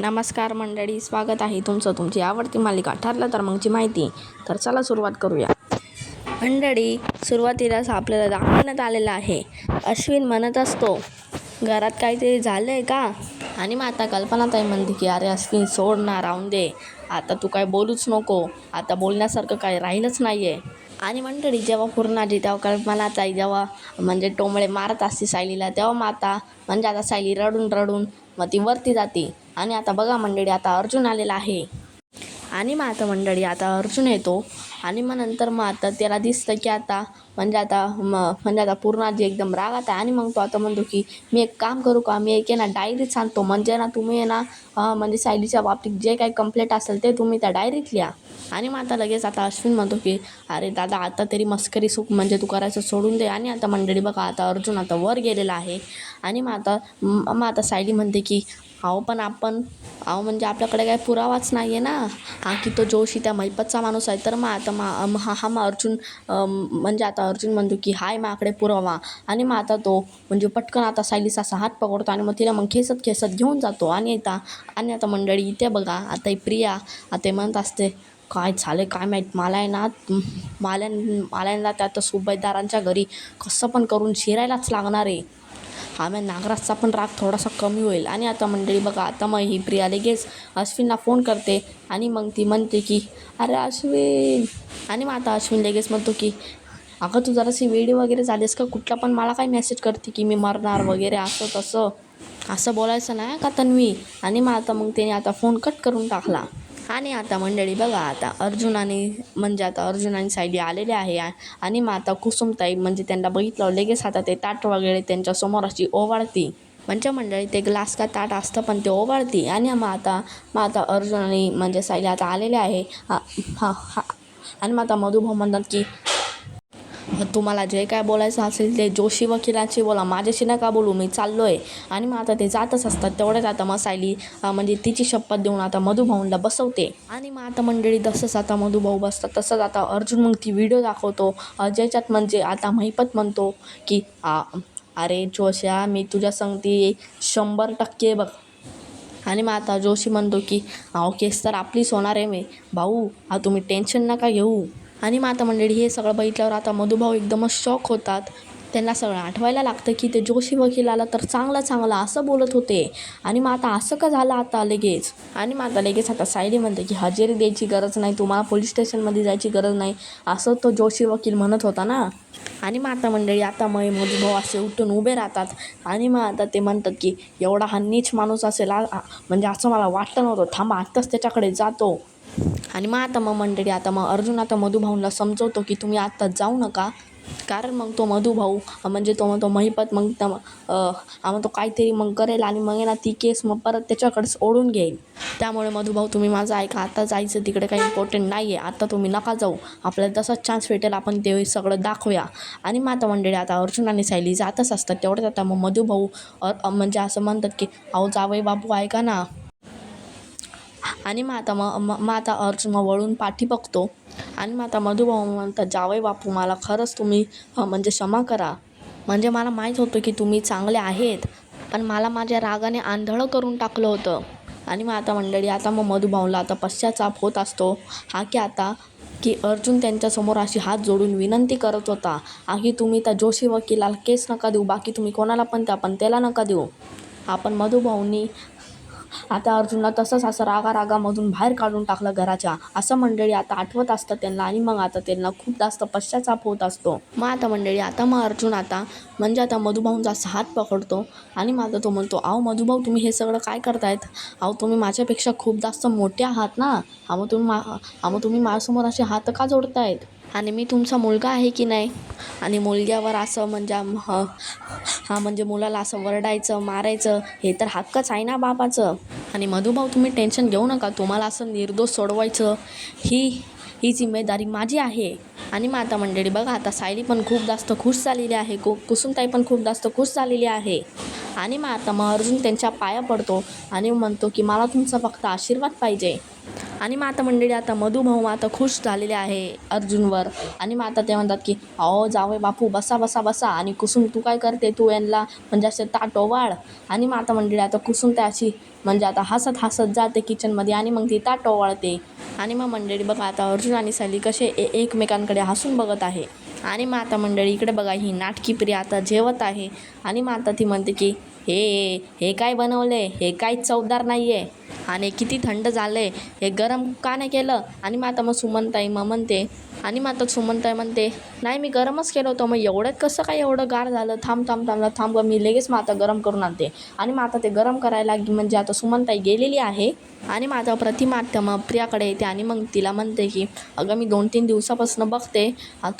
नमस्कार मंडळी स्वागत आहे तुमचं. तुमची आवडती मालिका ठरलं तर मगची माहिती. तर चला सुरुवात करूया. मंडळी सुरुवातीलाच आपल्याला दाखवण्यात आलेलं आहे. अश्विन म्हणत असतो घरात काहीतरी झालं आहे का? आणि मग आता कल्पनाताई म्हणते की अरे अश्विन सोड ना राहून दे. आता तू काय बोलूच नको. आता बोलण्यासारखं काही राहिलंच नाही आहे आणि मंडळी जेव्हा पूर्ण आली तेव्हा कल्पनाताई जेव्हा म्हणजे टोमळे मारत असते सायलीला तेव्हा माता म्हणजे आता सायली रडून रडून मग ती वरती जाते. आणि आता बघा मंडळी आता अर्जुन आलेला आहे. आणि मग आता मंडळी आता अर्जुन येतो. आणि मग नंतर मग आता त्याला दिसतं की आता म्हणजे आता म म्हणजे आता पूर्ण आधी एकदम रागात आहे. आणि मग तो आता म्हणतो की मी एक काम करू का? मी एक आहे ना डायरीत सांगतो म्हणजे ना तुम्ही आहे ना म्हणजे सायलीच्या बाबतीत जे काही कंप्लेंट असेल ते तुम्ही त्या डायरीत लिहा. आणि मग आता लगेच आता अश्विन म्हणतो की अरे दादा आता तरी मस्करी सुख म्हणजे तू करायचं सोडून दे. आणि आता मंडळी बघा आता अर्जुन आता वर गेलेला आहे. आणि मग आता मग आता सायली म्हणते की अहो पण आपण अहो म्हणजे आपल्याकडे काही पुरावाच नाही आहे ना. हा की तो जोशी त्या मैपतचा माणूस आहे तर मग आता मा हा हा मग अर्जुन म्हणजे आता अर्जुन म्हणतो की हाय माकडे पुरावा. आणि मग आता तो म्हणजे पटकन आता सायलीचा असा हात पकडतो आणि मग तिला मग खेसत खेसत घेऊन जातो. आणि आता आणि आता मंडळी इथे बघा आता ही प्रिया आता हे म्हणत असते काय झालं काय माहीत मला आहे ना मला माल्यांना त्या आता सुभेदारांच्या घरी कसं पण करून शिरायलाच लागणार आहे. हा मग नागराजचा पण राग थोडासा कमी होईल. आणि आता मंडळी बघा आता मग ही प्रिया लगेच अश्विनला फोन करते आणि मग ती म्हणते की अरे अश्विन. आणि मग आता अश्विन लगेच म्हणतो की अगं तू जराशी वेडी वगैरे झालीस का? कुठला पण मला काय मेसेज करते की मी मरणार वगैरे असं तसं. असं बोलायचं नाही का तन्वी? आणि मग आता मग त्याने आता फोन कट करून टाकला. आणि आता मंडळी बघा आता अर्जुनाने म्हणजे आता अर्जुन आणि सायली आलेले आहे आणि मग आता कुसुमताई म्हणजे त्यांना बघितलं लगेच आता ते ताट वगैरे त्यांच्यासमोर अशी ओवाळती. म्हणजे मंडळी ते ग्लास का ताट असतं पण ते ओवाळती. आणि मग आता मग आता अर्जुन आणि म्हणजे सायली आता आलेले आहे. हा हा हा. आणि मग आता मधुभाऊ म्हणतात की तुम्हाला जे काय बोलायचं असेल ते जोशी वकिलाची बोला. माझ्याशी नका बोलू मी चाललो आहे आणि मग आता ते जातच असतात. तेवढ्यात आता मसायली म्हणजे तिची शपथ देऊन आता मधुभाऊंला बसवते. आणि मग आता मंडळी तसंच आता मधुभाऊ बसतात. तसंच आता अर्जुन मग ती व्हिडिओ दाखवतो. ज्याच्यात म्हणजे आता महिपत म्हणतो की अरे जोशा मी तुझ्या संगती शंभर टक्के बघ. आणि मग आता जोशी म्हणतो की अहो केस तर आपलीच होणार आहे मी. भाऊ हा तुम्ही टेन्शन नका घेऊ. आणि माता मंडळी हे सगळं बघितल्यावर आता मधुभाऊ एकदमच शॉक होतात. त्यांना सगळं आठवायला लागतं की ते जोशी वकील आला तर चांगला चांगला असं बोलत होते. आणि मग आता असं का झालं आता लगेच? आणि मग आता लगेच आता सायली म्हणते की हजेरी द्यायची गरज नाही तुम्हाला पोलीस स्टेशनमध्ये जायची गरज नाही असं तो जोशी वकील म्हणत होता ना. आणि माता मंडळी आता मग मधुभाऊ असे उठून उभे राहतात. आणि मग आता ते म्हणतात की एवढा हा नीच माणूस असेल आ- म्हणजे असं मला वाटतं नव्हतं. थांबा आत्ताच त्याच्याकडे जातो. आणि मग आता मग मंडळी आता मग अर्जुन आता मधुभाऊंना समजवतो की तुम्ही आत्ता जाऊ नका. कारण मग तो मधुभाऊ म्हणजे तो म्हणतो महिपत मग त्या हा मग तो काहीतरी मग करेल आणि मग आहे ना ती केस मग परत त्याच्याकडेच ओढून घेईल. त्यामुळे मधुभाऊ तुम्ही माझं ऐका आता जायचं तिकडे काही इम्पॉर्टंट नाही आहे आता तुम्ही नका जाऊ. आपल्याला तसाच चान्स भेटेल आपण ते सगळं दाखवूया. आणि माता मंडळी आता अर्जुन आणि सायली जातच असतात. तेवढंच आता मग मधुभाऊ म्हणजे असं म्हणतात की अहो जावई बाबू ऐका ना. आणि मग आता मग मग मग आता अर्जुन मग वळून पाठी बघतो. आणि मग आता मधुभाऊ म्हणतात जावई बापू मला खरंच तुम्ही म्हणजे क्षमा करा. म्हणजे मला माहीत होतं की तुम्ही चांगले आहेत पण मला माझ्या रागाने आंधळं करून टाकलं होतं. आणि मग आता मंडळी आता मग मधुभाऊला आता पश्चाताप होत असतो. हा की आता की अर्जुन त्यांच्यासमोर अशी हात जोडून विनंती करत होता आणि तुम्ही त्या जोशी वकिलाला केस नका देऊ बाकी तुम्ही कोणाला पण त्या पण त्याला नका देऊ. आपण मधुभाऊंनी आता अर्जुनला तसंच असं रागा रागामधून बाहेर काढून टाकलं घराच्या. असं मंडळी आता आठवत असतं त्यांना आणि मग आता त्यांना खूप जास्त पश्चाताप होत असतो. मग आता मंडळी आता मग अर्जुन आता म्हणजे आता मधुभाऊंचा असा हात पकडतो आणि मग आता तो म्हणतो अहो मधुभाऊ तुम्ही हे सगळं काय करतायत? अहो तुम्ही माझ्यापेक्षा खूप जास्त मोठे आहात ना? अहो तुम्ही मा अहो तुम्ही माझ्यासमोर असे हात का जोडतायत? आणि मी तुमचा मुलगा आहे की नाही? आणि मुलग्यावर असं म्हणजे हा म्हणजे मुलाला असं वरडायचं मारायचं हे तर हक्कच आहे ना बापाचं आणि मधुभाऊ तुम्ही टेन्शन घेऊ नका. तुम्हाला असं निर्दोष सोडवायचं ही ही जिम्मेदारी माझी आहे. आणि मग आता मंडळी बघा आता सायली पण खूप जास्त खुश झालेली आहे. कु कुसुमताई पण खूप जास्त खुश झालेली आहे. आणि मग आता मग अर्जुन त्यांच्या पाया पडतो आणि म्हणतो की मला तुमचा फक्त आशीर्वाद पाहिजे. आणि माता मंडळी आता मधुभाऊ आता खुश झालेले आहे अर्जुनवर. आणि माता ते म्हणतात की अहो जावे बापू बसा बसा बसा. आणि कुसुम तू काय करते? तू यांना म्हणजे असे ताटो वाळ आणि माता मंडळी आता कुसुम त्याची म्हणजे आता हसत हसत जाते किचनमध्ये आणि मग ती ताटो वाळते आणि मग मंडळी बघा आता अर्जुन आणि सली कसे ए एकमेकांकडे हसून बघत आहे. आणि माता मंडळी इकडे बघा ही नाटकी प्रिया आता जेवत आहे. आणि माता ती म्हणते की हे हे काय बनवले हे काय चवदार नाही आहे आणि किती थंड झालं आहे हे गरम का नाही केलं? आणि मग आता मग सुमनताई मग म्हणते आणि मग आता सुमनताई म्हणते नाही मी गरमच केलं होतं. मग एवढ्यात कसं काय एवढं गार झालं? थांब थांब थांबला थांब गं, मी लगेच मग आता गरम करून आणते. आणि मग आता ते गरम करायला म्हणजे आता सुमनताई गेलेली आहे. आणि मग आता प्रतिमा मग प्रियाकडे येते आणि मग तिला म्हणते की अगं मी दोन तीन दिवसापासून बघते.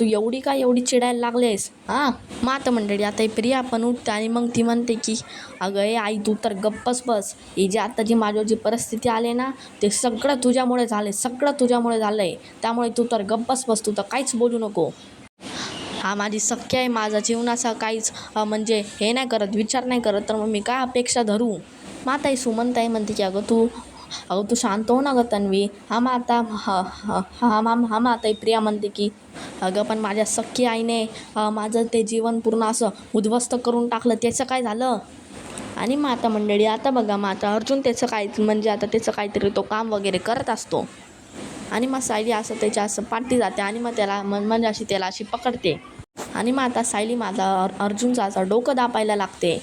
तू एवढी काय एवढी चिडायला लागली आहेस हां? मग आता मंडळी आता प्रिया पण उठते आणि मग ती म्हणते की अगं ए आई तू तर गप्पच बस. ही जी आता जी माझ्यावर जी परिस्थिती आली ना ते सगळं तुझ्यामुळे झाले सगळं तुझ्यामुळे झालं आहे त्यामुळे तू तर गप्पच बस तू तर काहीच बोलू नको. हा माझी सख्य आहे माझा जीवनाचा काहीच म्हणजे हे नाही करत विचार नाही करत तर मग मी काय अपेक्षा धरू? माताई सुमनताई म्हणते की अगं तू अगं तू शांत हो ना गं तन्वी. हा माता हा हा हा मा हा माताई प्रिया म्हणते की अगं पण माझ्या सख्खी आईने माझं ते जीवन पूर्ण असं उद्ध्वस्त करून टाकलं त्याचं काय झालं? आणि माता मंडळी आता बघा माता अर्जुन त्याचं काय म्हणजे आता त्याचं काहीतरी तो काम वगैरे करत असतो. आणि मग सायली असं त्याच्या असं पाठी जाते आणि मग त्याला म्हणजे अशी त्याला अशी पकडते. आणि मग आता सायली माझा अर- अर्जुनचा असं डोकं दापायला लागते.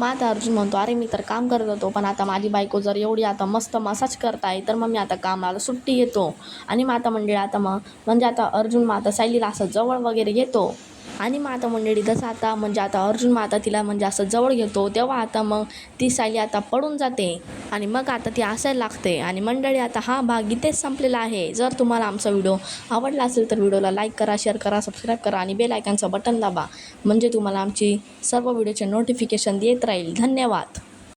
मग आता अर्जुन म्हणतो अरे मी तर काम करत होतो पण आता माझी बायको जर एवढी आता मस्त मसाज करताय तर मग मी आता कामाला सुट्टी घेतो आणि मग आता मंडळी आता मग म्हणजे आता अर्जुन मग आता सायलीला असं जवळ वगैरे घेतो. आणि मग आता मंडळी तसं आता म्हणजे आता अर्जुन माता तिला म्हणजे असं जवळ घेतो तेव्हा आता मग ती सायली आता पडून जाते. आणि मग आता ती असायला लागते. आणि मंडळी आता हा भाग इथेच संपलेला आहे. जर तुम्हाला आमचा व्हिडिओ आवडला असेल तर व्हिडिओला लाईक करा शेअर करा सबस्क्राईब करा आणि बेल आयकॉनचं बटन दाबा. म्हणजे तुम्हाला आमची सर्व व्हिडिओचे नोटिफिकेशन येत राहील. धन्यवाद.